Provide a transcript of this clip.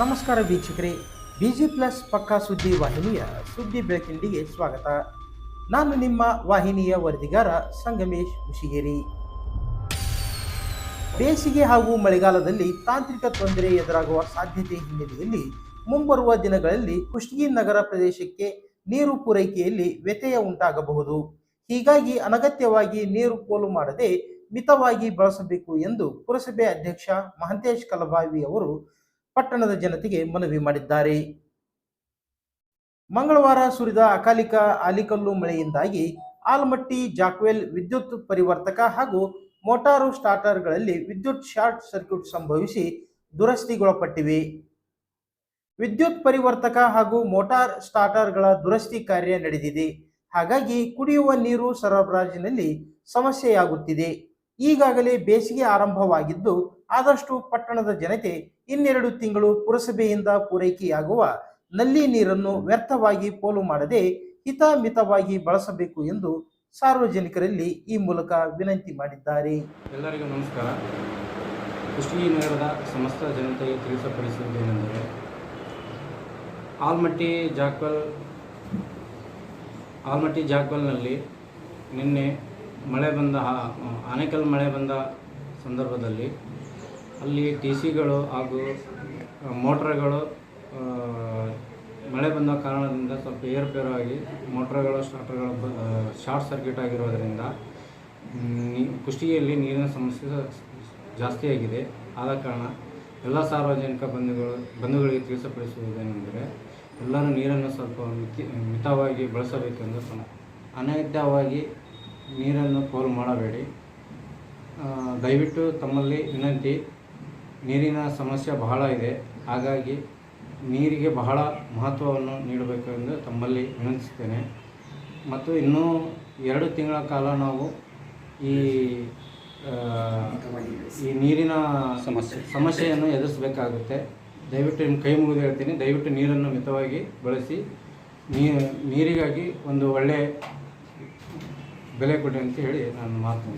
ನಮಸ್ಕಾರ ವೀಕ್ಷಕರೇ, busy plus ಪಕ್ಕಾ ಸುದ್ದಿ ವಾಹಿನಿಯ ಸುದ್ದಿ ಬೆಳಕಿಂಡಿಗೆ ಸ್ವಾಗತ. ನಾನು ನಿಮ್ಮ ವಾಹಿನಿಯ ವರದಿಗಾರ ಸಂಗಮೇಶ್ ಹುಷಿಗೇರಿ. ಬೇಸಿಗೆ ಹಾಗೂ ಮಳೆಗಾಲದಲ್ಲಿ ತಾಂತ್ರಿಕ ತೊಂದರೆ ಎದುರಾಗುವ ಸಾಧ್ಯತೆ ಹಿನ್ನೆಲೆಯಲ್ಲಿ ಮುಂಬರುವ ದಿನಗಳಲ್ಲಿ ಕುಷ್ಟಗಿ ನಗರ ಪ್ರದೇಶಕ್ಕೆ ನೀರು ಪೂರೈಕೆಯಲ್ಲಿ ವ್ಯತ್ಯಯ ಉಂಟಾಗಬಹುದು. ಹೀಗಾಗಿ ಅನಗತ್ಯವಾಗಿ ನೀರು ಪೋಲು ಮಾಡದೆ ಮಿತವಾಗಿ ಬಳಸಬೇಕು ಎಂದು ಪುರಸಭೆ ಅಧ್ಯಕ್ಷ ಮಹಂತೇಶ್ ಕಲಬಾವಿ ಅವರು ಪಟ್ಟಣದ ಜನತೆಗೆ ಮನವಿ ಮಾಡಿದ್ದಾರೆ. ಮಂಗಳವಾರ ಸುರಿದ ಅಕಾಲಿಕ ಆಲಿಕಲ್ಲು ಮಳೆಯಿಂದಾಗಿ ಆಲ್ಮಟ್ಟಿ, ಜಾಕ್ವೆಲ್ ವಿದ್ಯುತ್ ಪರಿವರ್ತಕ ಹಾಗೂ ಮೋಟಾರು ಸ್ಟಾರ್ಟರ್ಗಳಲ್ಲಿ ವಿದ್ಯುತ್ ಶಾರ್ಟ್ ಸರ್ಕ್ಯೂಟ್ ಸಂಭವಿಸಿ ದುರಸ್ತಿಗೊಳಪಟ್ಟಿವೆ. ವಿದ್ಯುತ್ ಪರಿವರ್ತಕ ಹಾಗೂ ಮೋಟಾರ್ ಸ್ಟಾರ್ಟರ್ಗಳ ದುರಸ್ತಿ ಕಾರ್ಯ ನಡೆದಿದೆ. ಹಾಗಾಗಿ ಕುಡಿಯುವ ನೀರು ಸರಬರಾಜಿನಲ್ಲಿ ಸಮಸ್ಯೆಯಾಗುತ್ತಿದೆ. ಈಗಾಗಲೇ ಬೇಸಿಗೆ ಆರಂಭವಾಗಿದ್ದು ಆದಷ್ಟು ಪಟ್ಟಣದ ಜನತೆ ಇನ್ನೆರಡು ತಿಂಗಳು ಪುರಸಭೆಯಿಂದ ಪೂರೈಕೆಯಾಗುವ ನಲ್ಲಿ ನೀರನ್ನು ವ್ಯರ್ಥವಾಗಿ ಪೋಲು ಮಾಡದೆ ಹಿತಮಿತವಾಗಿ ಬಳಸಬೇಕು ಎಂದು ಸಾರ್ವಜನಿಕರಲ್ಲಿ ಈ ಮೂಲಕ ವಿನಂತಿ ಮಾಡಿದ್ದಾರೆ. ಎಲ್ಲರಿಗೂ ನಮಸ್ಕಾರ. ಕುಷ್ಟಗಿ ನಗರದ ಸಮಸ್ತ ಜನತೆಗೆ ತಿಳಿಸಪಡಿಸುವುದೇನೆಂದರೆ ಆಲ್ಮಟ್ಟಿ ಜಾಕ್ವಲ್, ಆಲ್ಮಟ್ಟಿ ಜಾಕ್ವಲ್ನಲ್ಲಿ ನಿನ್ನೆ ಮಳೆ ಬಂದ ಆನೇಕಲ್ ಮಳೆ ಬಂದ ಸಂದರ್ಭದಲ್ಲಿ ಅಲ್ಲಿ ಟಿ ಸಿಗಳು ಹಾಗೂ ಮೋಟ್ರ್ಗಳು ಮಳೆ ಬಂದ ಕಾರಣದಿಂದ ಸ್ವಲ್ಪ ಏರುಪೇರಾಗಿ ಮೋಟ್ರ್ಗಳು, ಸ್ಟಾರ್ಟರ್ಗಳು ಶಾರ್ಟ್ ಸರ್ಕ್ಯೂಟ್ ಆಗಿರೋದರಿಂದ ಕುಷ್ಟಿಯಲ್ಲಿ ನೀರಿನ ಸಮಸ್ಯೆ ಜಾಸ್ತಿಯಾಗಿದೆ ಆದ ಕಾರಣ ಎಲ್ಲ ಸಾರ್ವಜನಿಕ ಬಂಧುಗಳು, ಬಂಧುಗಳಿಗೆ ತಿಳಿಸಪಡಿಸುವುದೇನೆಂದರೆ ಎಲ್ಲರೂ ನೀರನ್ನು ಸ್ವಲ್ಪ ಮಿತಿ, ಮಿತವಾಗಿ ಬಳಸಬೇಕೆಂದು ಸಮ ಅನಗತ್ಯವಾಗಿ ನೀರನ್ನು ಪೋಲು ಮಾಡಬೇಡಿ. ದಯವಿಟ್ಟು ತಮ್ಮಲ್ಲಿ ವಿನಂತಿ. ನೀರಿನ ಸಮಸ್ಯೆ ಬಹಳ ಇದೆ. ಹಾಗಾಗಿ ನೀರಿಗೆ ಬಹಳ ಮಹತ್ವವನ್ನು ನೀಡಬೇಕು ಎಂದು ತಮ್ಮಲ್ಲಿ ವಿನಂತಿಸ್ತೇನೆ. ಮತ್ತು ಇನ್ನೂ ಎರಡು ತಿಂಗಳ ಕಾಲ ನಾವು ಈ ಈ ನೀರಿನ ಸಮಸ್ಯೆ. ಸಮಸ್ಯೆಯನ್ನು ಎದುರಿಸಬೇಕಾಗುತ್ತೆ. ದಯವಿಟ್ಟು ನಿಮ್ಮ ಕೈ ಮುಗಿದು ಹೇಳ್ತೀನಿ. ದಯವಿಟ್ಟು ನೀರನ್ನು ಮಿತವಾಗಿ ಬಳಸಿ. ನೀರು ನೀರಿಗಾಗಿ ಒಂದು ಒಳ್ಳೆಯ ಬೆಲೆ ಕೊಡಿ ಅಂತ ಹೇಳಿ ನಾನು ಮಾತು